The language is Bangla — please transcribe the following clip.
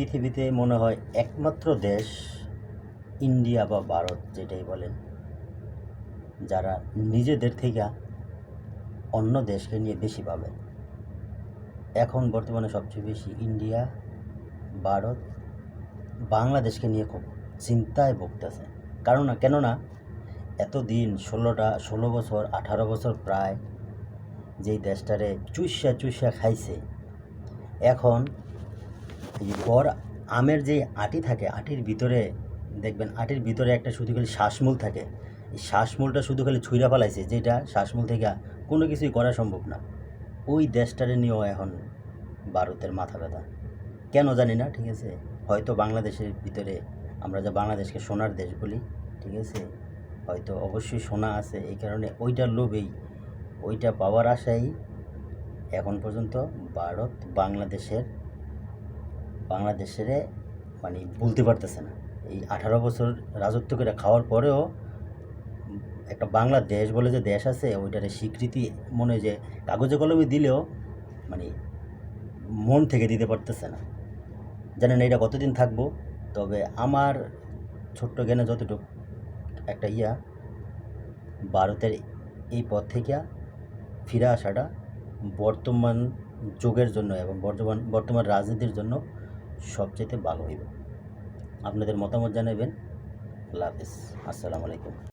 পৃথিবীতে মনে হয় একমাত্র দেশ ইন্ডিয়া বা ভারত, যেটাই বলেন। যারা নিজেদের থেকে অন্য দেশকে নিয়ে বেশি ভাবে। এখন বর্তমানে সবচেয়ে বেশি ইন্ডিয়া, ভারত, বাংলাদেশকে নিয়ে খুব চিন্তায় ভুগতেছে। কারণ না, কেননা এতদিন ষোলোটা, ষোলো বছর, আঠারো বছর প্রায় যেই দেশটারে চুষা চুষা খাইছে, এখন এই আমের যে আটি থাকে, আটির ভিতরে, দেখবেন আটির ভিতরে একটা শুধু খালি শ্বাসমূল থাকে। এই শ্বাসমূলটা শুধু খালি ছুঁড়া ফেলাইছে, যেটা শ্বাসমূল থেকে কোনো কিছুই করা সম্ভব না। ওই দেশটারে নিয়েও এখন ভারতের মাথা ব্যথা। কেন জানি না, ঠিক আছে? হয়তো বাংলাদেশের ভিতরে, আমরা যে বাংলাদেশকে সোনার দেশ বলি, ঠিক আছে? হয়তো অবশ্যই সোনা আছে, এই কারণে ওইটার লোভেই, ওইটা পাওয়ার আশাই এখন পর্যন্ত ভারত বাংলাদেশের বাংলাদেশের মানে বলতে পারতেছে না। এই আঠারো বছর রাজত্ব করে খাওয়ার পরেও একটা বাংলাদেশ বলে যে দেশ আছে, ওইটার স্বীকৃতি মনে যে কাগজে কলমে দিলেও মানে মন থেকে দিতে পারতেছে না। জানেন এটা কতদিন থাকব, তবে আমার ছোট্ট জ্ঞানে যতটুকু একটা ইয়া, ভারতের এই পথ থেকে ফিরে আসাটা বর্তমান যুগের জন্য এবং বর্তমান বর্তমান রাজনীতির জন্য সবচেয়ে ভালো হইব। আপনাদের মতামত জানাবেন। আল্লাহ হাফিজ। আসসালামু আলাইকুম।